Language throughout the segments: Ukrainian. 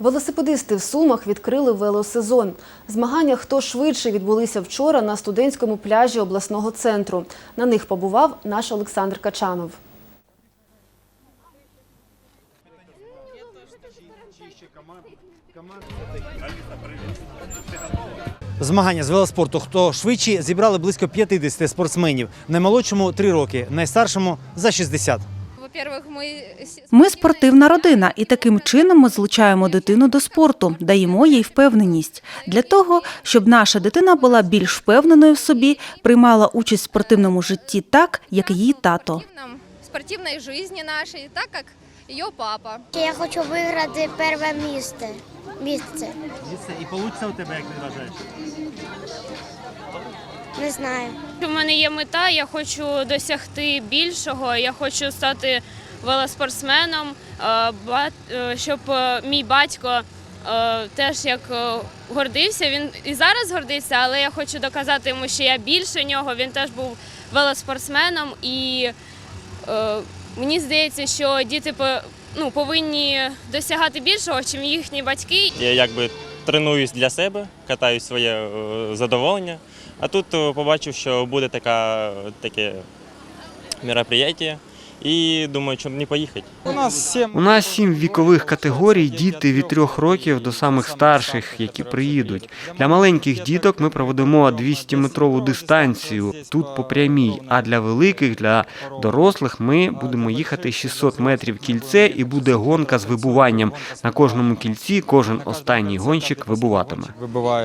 Велосипедисти в Сумах відкрили велосезон. Змагання «Хто швидше» відбулися вчора на студентському пляжі обласного центру. На них побував наш Олександр Качанов. Змагання з велоспорту хто швидші зібрали близько 50 спортсменів. Наймолодшому 3 роки, найстаршому за 60. Во-первых, мы... Ми спортивна родина, і таким чином ми злучаємо дитину до спорту, даємо їй впевненість для того, щоб наша дитина була більш впевненою в собі, приймала участь в спортивному житті так, як її тато. спортивной жизни нашей, так как ее папа. Я хочу виграти перше місце. Місце. І вийде у тебе, як ти вважаєш? Не знаю. У мене є мета, я хочу досягти більшого, я хочу стати велоспортсменом, е, е, щоб е, мій батько теж як гордився. Він і зараз гордиться, але я хочу доказати йому, що я більше нього. Він теж був велоспортсменом, і мені здається, що діти ну, повинні досягати більшого, чим їхні батьки. Я якби тренуюсь для себе, катаю своє задоволення. А тут е, побачив, що буде така, таке мероприятие, і думаю, чому не поїхати. У нас сім вікових категорій, діти від трьох років до самих старших, які приїдуть. Для маленьких діток ми проведемо 200-метрову дистанцію тут по прямій. А для великих, для дорослих, ми будемо їхати 600 метрів кільце і буде гонка з вибуванням. На кожному кільці кожен останній гонщик вибуватиме.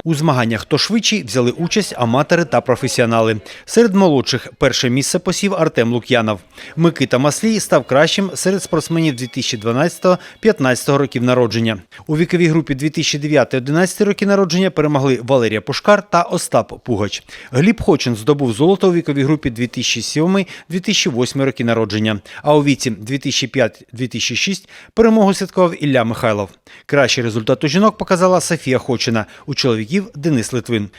У змаганнях хто швидші взяли участь аматори та професіонали. Серед молодших перше місце посів Артем Лук'янов. Микита Маслій став кращим серед спортсменів 2012-15 років народження. У віковій групі 2009-11 роки народження перемогли Валерія Пушкар та Остап Пугач. Гліб Хочин здобув золото у віковій групі 2007-2008 роки народження. А у віці 2005-2006 перемогу святкував Ілля Михайлов. Кращий результат у жінок показала Софія Хочина, у чоловіків Денис Литвин.